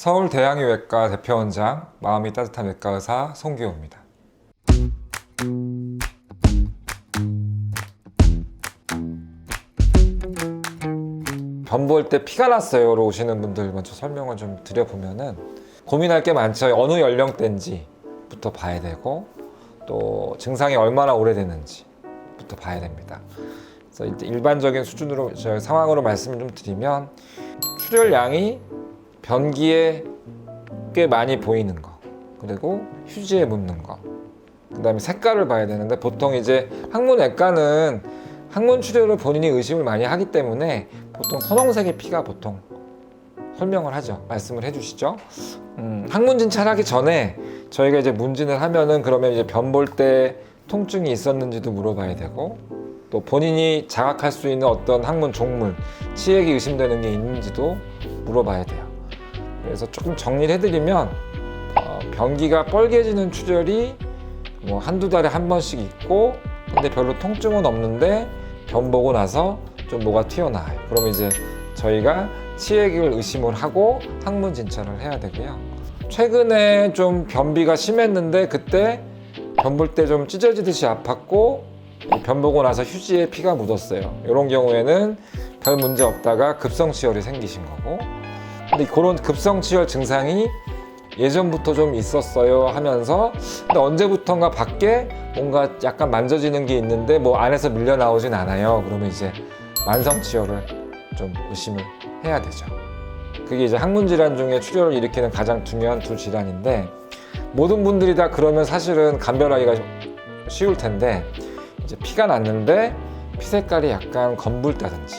서울대학외과 대표원장 마음이 따뜻한 외과 의사 송기호입니다. 변 볼 때 피가 났어요로 오시는 분들 먼저 설명을 좀 드려보면은 고민할 게 많죠. 어느 연령대인지부터 봐야 되고 또 증상이 얼마나 오래됐는지부터 봐야 됩니다. 그래서 일반적인 수준으로 저 상황으로 말씀을 좀 드리면 출혈량이 변기에 꽤 많이 보이는 거. 그리고 휴지에 묻는 거. 그다음에 색깔을 봐야 되는데 보통 이제 항문외과는 항문 출혈을 본인이 의심을 많이 하기 때문에 보통 선홍색의 피가 보통 설명을 하죠. 말씀을 해주시죠. 음, 항문 진찰하기 전에 저희가 이제 문진을 하면은 그러면 이제 변 볼 때 통증이 있었는지도 물어봐야 되고 또 본인이 자각할 수 있는 어떤 항문 종물 치액이 의심되는 게 있는지도 물어봐야 돼요. 그래서 조금 정리를 해드리면 어, 변기가 뻘개지는 출혈이 뭐 한두 달에 한 번씩 있고 근데 별로 통증은 없는데 변 보고 나서 좀 뭐가 튀어나와요. 그럼 이제 저희가 치액을 의심을 하고 항문 진찰을 해야 되고요. 최근에 좀 변비가 심했는데 그때 변 볼 때 좀 찢어지듯이 아팠고 변 보고 나서 휴지에 피가 묻었어요. 이런 경우에는 별 문제 없다가 급성 치열이 생기신 거고 그런 급성치열 증상이 예전부터 좀 있었어요 하면서 근데 언제부턴가 밖에 뭔가 약간 만져지는 게 있는데 뭐 안에서 밀려 나오진 않아요. 그러면 이제 만성치열을 좀 의심을 해야 되죠. 그게 이제 항문 질환 중에 출혈을 일으키는 가장 중요한 두 질환인데 모든 분들이 다 그러면 사실은 감별하기가 쉬울 텐데 이제 피가 났는데 피 색깔이 약간 검붉다든지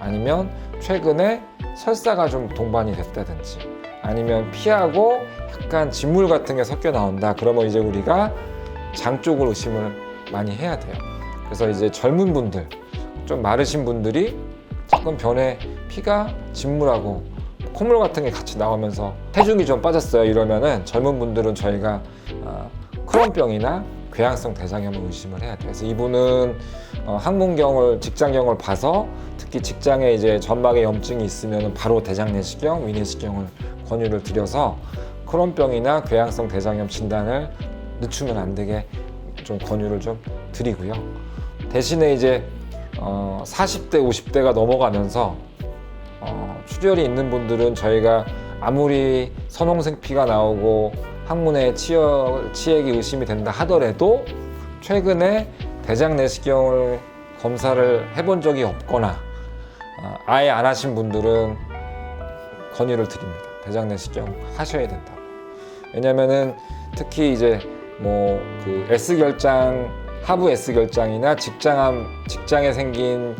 아니면 최근에 설사가 좀 동반이 됐다든지 아니면 피하고 약간 진물 같은 게 섞여 나온다. 그러면 이제 우리가 장 쪽을 의심을 많이 해야 돼요. 그래서 이제 젊은 분들 좀 마르신 분들이 조금 변에 피가 진물하고 콧물 같은 게 같이 나오면서 체중이 좀 빠졌어요. 이러면은 젊은 분들은 저희가 어, 크론병이나 궤양성 대장염을 의심을 해야 돼요. 그래서 이분은 어, 항문경을 직장경을 봐서 특히 직장에 이제 점막에 염증이 있으면 바로 대장 내시경, 위내시경을 권유를 드려서 크론병이나 궤양성 대장염 진단을 늦추면 안 되게 좀 권유를 좀 드리고요. 대신에 이제 어, 40대, 50대가 넘어가면서 어, 출혈이 있는 분들은 저희가 아무리 선홍색 피가 나오고 항문에 치열, 치액이 의심이 된다 하더라도 최근에 대장 내시경을 검사를 해본 적이 없거나 어, 아예 안 하신 분들은 권유를 드립니다. 대장 내시경 하셔야 된다고. 왜냐면은 특히 이제 뭐 그 S 결장 하부 S 결장이나 직장암 직장에 생긴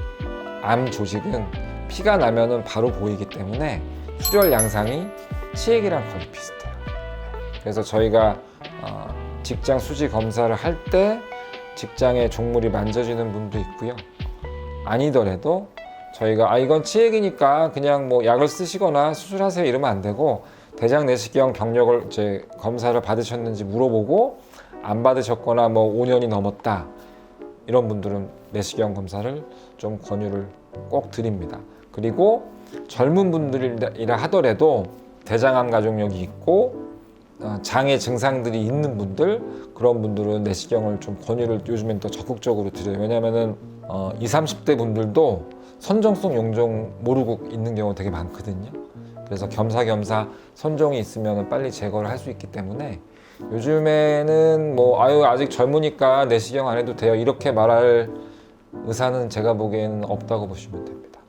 암 조직은 피가 나면은 바로 보이기 때문에 출혈 양상이 치액이랑 거의 비슷해요. 그래서 저희가 어, 직장 수지 검사를 할 때 직장에 종물이 만져지는 분도 있고요. 아니더라도 저희가 아 이건 치액이니까 그냥 뭐 약을 쓰시거나 수술하세요 이러면 안 되고 대장 내시경 경력을 이제 검사를 받으셨는지 물어보고 안 받으셨거나 뭐 5년이 넘었다 이런 분들은 내시경 검사를 좀 권유를 꼭 드립니다. 그리고 젊은 분들이라 하더라도 대장암 가족력이 있고 어, 장애 증상들이 있는 분들 그런 분들은 내시경을 좀 권유를 요즘엔 더 적극적으로 드려요. 왜냐면은 어, 20, 30대 분들도 선정성 용종 모르고 있는 경우가 되게 많거든요. 그래서 겸사겸사 선종이 있으면 빨리 제거를 할 수 있기 때문에 요즘에는 뭐 아유 아직 젊으니까 내시경 안 해도 돼요 이렇게 말할 의사는 제가 보기에는 없다고 보시면 됩니다.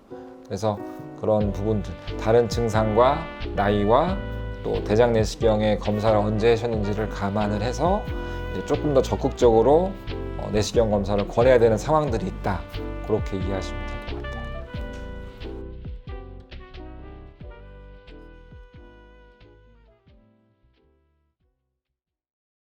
그래서 그런 부분들 다른 증상과 나이와 또 대장 내시경의 검사를 언제 하셨는지를 감안을 해서 이제 조금 더 적극적으로 어, 내시경 검사를 권해야 되는 상황들이 있다 그렇게 이해하시면 됩니다.